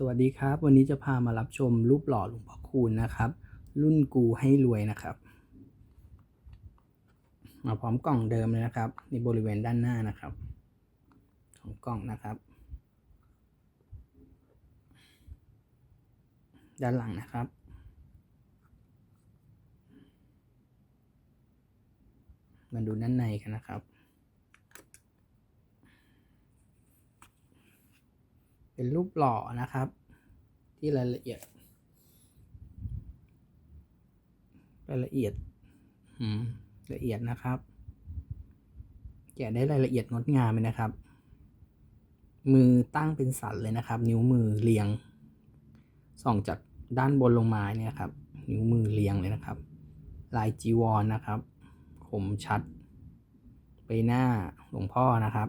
สวัสดีครับ วันนี้จะพามารับชมรูปหล่อหลวงพ่อคูณนะครับ รุ่นกูให้รวยนะครับ มาพร้อมกล่องเดิมเลยนะครับในบริเวณด้านหน้านะครับ ของกล่องนะครับ ด้านหลังนะครับ มาดูด้านในกันนะครับ เป็นรูปหล่อนะครับ ที่รายละเอียดรายละเอียดละเอียดนะครับแกะได้รายละเอียดงดงามเลยนะครับ มือตั้งเป็นสันเลยนะครับ นิ้วมือเรียง ส่องจากด้านบนลงมาเนี่ยครับ นิ้วมือเรียงเลยนะครับ ลายจีวรนนะครับ คมชัดใบหน้าหลวงพ่อนะครับ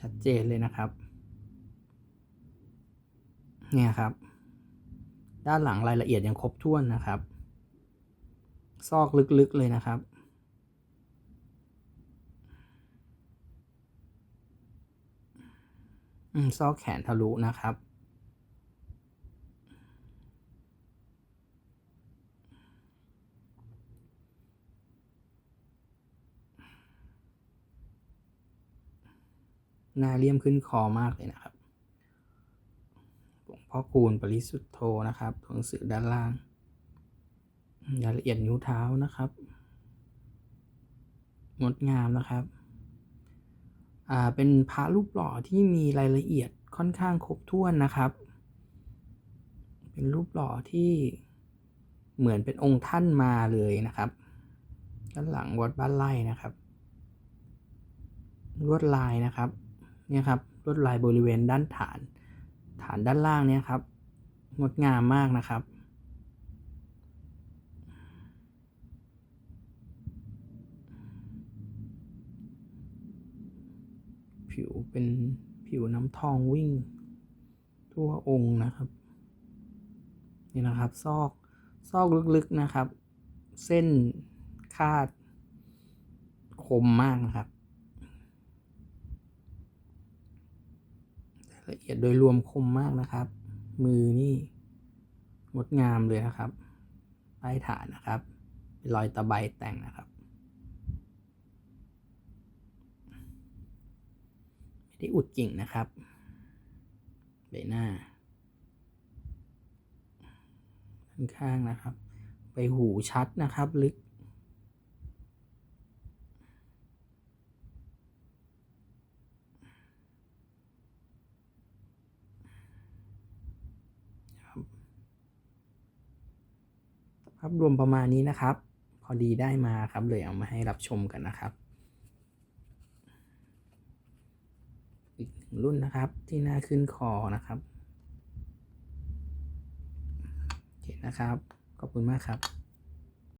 ชัดเจนเลยนะครับ เนี่ยครับ ด้านหลังรายละเอียดยังครบถ้วนนะครับ ซอกลึกๆเลยนะครับอืมซอกแขนทะลุนะครับ หน้าเลี่ยมขึ้นคอมากเลยนะครับหลวงพ่อคูณปริสุทธโธนะครับตัวหนังสือด้านล่างรายละเอียดนิ้วเท้านะครับงดงามนะครับ อ่า เป็นพระรูปหล่อที่มีรายละเอียดค่อนข้างครบถ้วนนะครับ เป็นรูปหล่อที่เหมือนเป็นองค์ท่านมาเลยนะครับ ด้านหลังวัดบ้านไร่นะครับ ลวดลายนะครับ เนี่ยครับลวดลายบริเวณด้านฐาน ฐานด้านล่างเนี่ยครับ งดงามมากนะครับ ผิวเป็นผิวน้ำทองวิ่ง ทั่วองค์นะครับ นี่นะครับ ซอกซอกลึกๆนะครับ เส้นคาดคมมากนะครับ ละเอียดโดยรวมคมมากนะครับ มือนี่งดงามเลยนะครับใต้ฐานนะครับเป็นรอยตะไบแต่งนะครับ ไม่ได้อุดกิ่งนะครับใบหน้าด้านข้างนะครับไปหูชัดนะครับ ลึก ภาพรวมประมาณนี้นะครับ พอดีได้มาครับเลยเอามาให้รับชมกันนะครับ อีกหนึ่งรุ่นนะครับที่หน้าขึ้นคอนะครับโอเคนะครับ ขอบคุณมากครับ